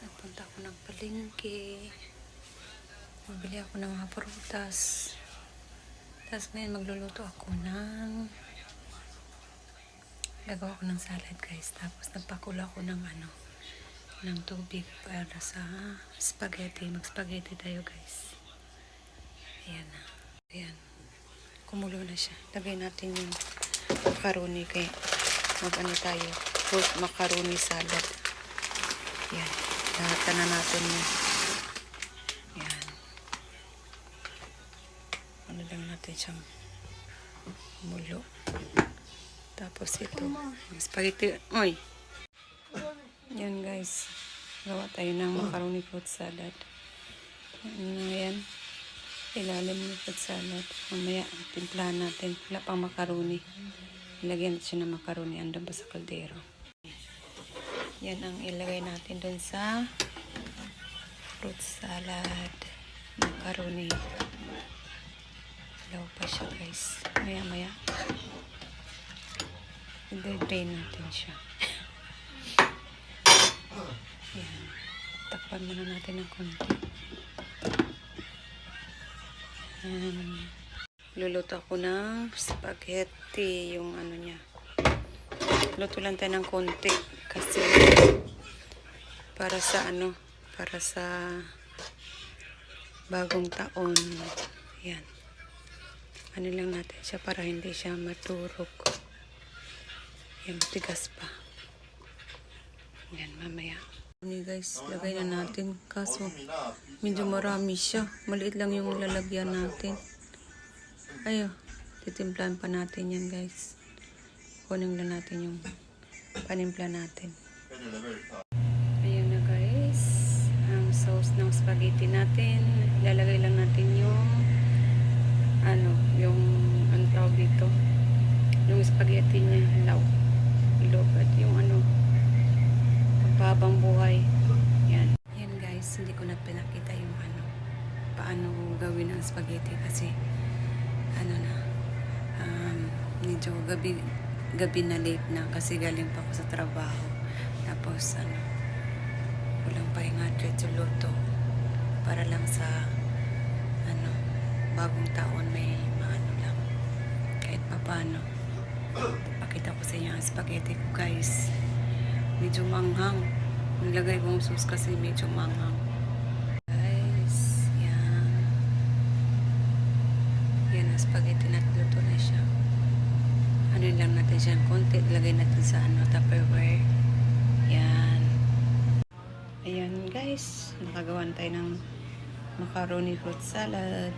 Nagpunta ako ng palengke. Mabili ako ng mga prutas. Tapos ngayon magluluto ako ng gagawa ko ng salad guys. Tapos nagpakulo ako ng ano ng tubig para sa spaghetti. Mag-spaghetti tayo guys. Ayan na. Ayan. Kumulo na siya. Lagay natin yung macaroni kay mag-ano tayo. Fruit macaroni salad. Ayan. Lahat na natin yun. Ayan. Ano lang natin siyang mulo. Tapos ito. yung Spaghetti. Oy! Yan guys. Gawa tayo ng macaroni fruit salad. Yan na yan. Ilalim ng fruit salad. Mamaya, timplahan natin. Wala pang macaroni. Ilagyan natin siya ng macaroni. Andun pa sa kaldero. Yan ang ilagay natin dun sa fruit salad. Macaroni. Ilaw pa siya guys. Maya maya. I-drain natin siya. Yan. Takpan muna natin ng konti. Yan. Luluto ako ng spaghetti. Yung ano niya. Luto lang tayo ng konti. Kasi para sa ano, para sa bagong taon. Yan. Ano lang natin siya para hindi siya maturok. Yan, tigas pa. Yan, mamaya. Ini guys, lagay na natin. Kaso, medyo marami siya. Maliit lang yung lalagyan natin. Ayo, titimplahan pa natin yan guys. Kunin lang natin yung panimpla natin. Ayan na guys. Ang sauce ng spaghetti natin. Lalagay lang natin yung ano, yung ang tawag dito. Yung spaghetti niya, law. Ilog at yung ano, pagpabang buhay. Yan. Yan guys, hindi ko na pinakita yung ano, paano gawin ang spaghetti kasi ano na, um, medyo gabi, gabi na late na kasi galing pa ako sa trabaho. Tapos ano, walang pahinga diretso luto para lang sa ano, bagong taon may maano lang kahit papano. Pakita ko sa inyo ang spaghetti ko guys. Medyo manghang. Nilagay ko ang sauce kasi medyo manghang. Guys, yan. Yan ang spaghetti natin. Luto na siya. Ano lang natin siya. Konti. Lagay natin sa ano, tupperware. Yan. Ayan guys. Nakagawan tayo ng macaroni fruit salad.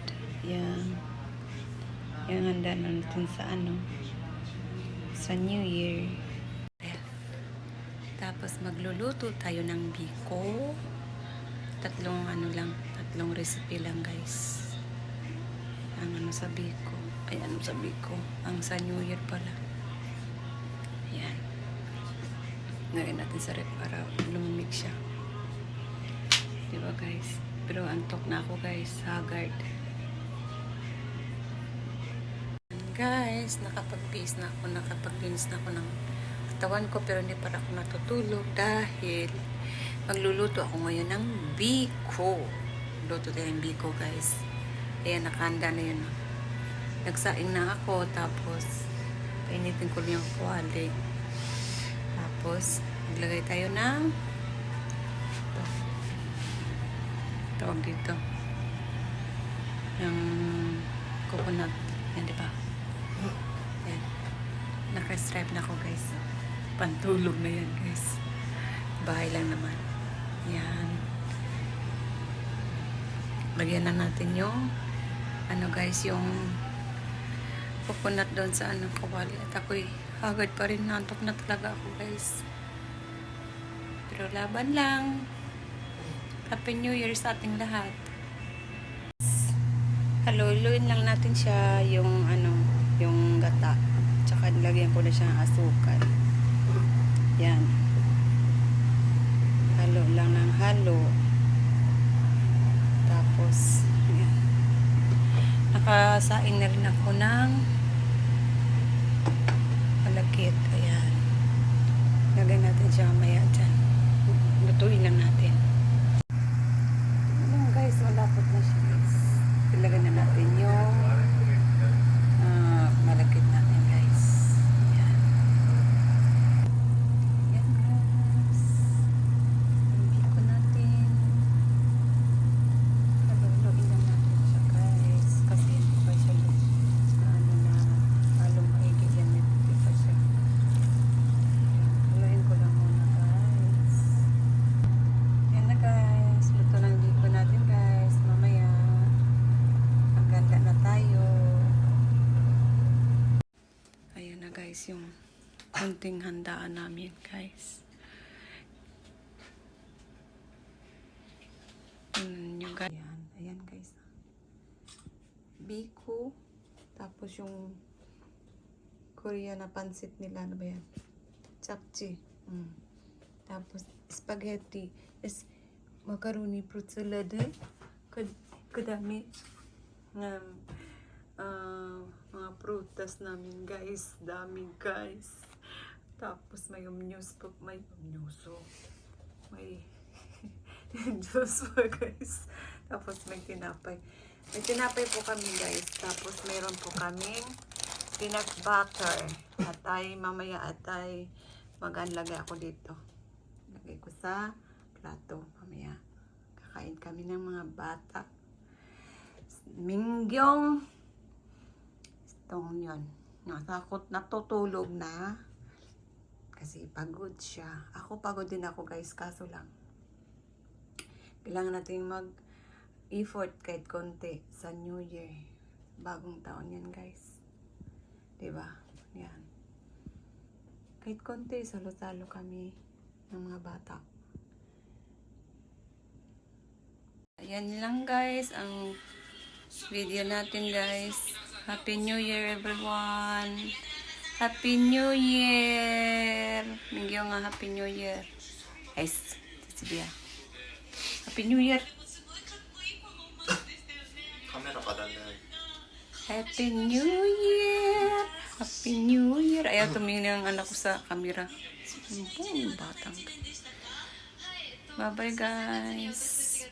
Yan. Yan handa na natin sa ano. Sa New Year. Tapos magluluto tayo ng biko. Tatlong ano lang, tatlong recipe lang guys. Ang ano sa biko. Ay ano sa biko. Ang sa New Year pala. Yan. Ngayon natin sa rep para lumamig siya. Diba guys? Pero antok na ako guys. Haggard. Guys, nakapag-peace na ako, nakapag-linis na ako ng katawan ko pero hindi para ako natutulog dahil magluluto ako ngayon ng biko. Luto tayo ng biko guys. Ayan, nakahanda na yun. Nagsaing na ako tapos painitin ko yung kuwali. Tapos, maglagay tayo ng Tawag dito. Yung coconut. Yan, di ba? Yan. Naka-stripe na ako, guys. Pantulog na yan, guys. Bahay lang naman. Yan. Lagyan na natin yung ano, guys, yung coconut doon sa ano, kawali. At ako'y agad pa rin. Nantok na talaga ako, guys. Pero laban lang. Happy New Year sa ating lahat. Haluluin lang natin siya yung ano, yung gata. Tsaka nilagyan ko na siya ng asukal. Yan. Halo lang ng halo. Tapos, yan. Nakasain na rin ako ng malagkit. Ayan. Lagyan natin siya mamaya konting handaan namin, guys. Tingnan nyo, guys. Ayan, ayan, guys. Biko. Tapos yung Korean na pansit nila. Ano ba yan? Chapchi. Mm. Tapos spaghetti. is macaroni fruit salad. eh. Kad- Kadami. Um, ah, mga prutas namin, guys. Dami, guys. Tapos may news po. May news. oh. May juice pa, guys. Tapos may tinapay. May tinapay po kami, guys. Tapos meron po kaming peanut butter. At ay, mamaya at ay maganlagay ako dito. Lagay ko sa plato. Mamaya. Kakain kami ng mga bata. Mingyong. Itong yun. Natakot, natutulog na. Kasi pagod siya. Ako pagod din ako guys, kaso lang. Kailangan natin mag effort kahit konti sa New Year. Bagong taon yan guys. ba? Yan. Kahit konti, salo-salo kami ng mga bata. Ayan lang guys, ang video natin guys. Happy New Year everyone! Happy New Year! Mingyo nga Happy New Year. Guys, sasabihan. Happy New Year! Camera 카메라 받았네. Happy New Year! Happy New Year! Ayaw tumingin ang anak ko sa camera. Ang batang. Bye-bye guys!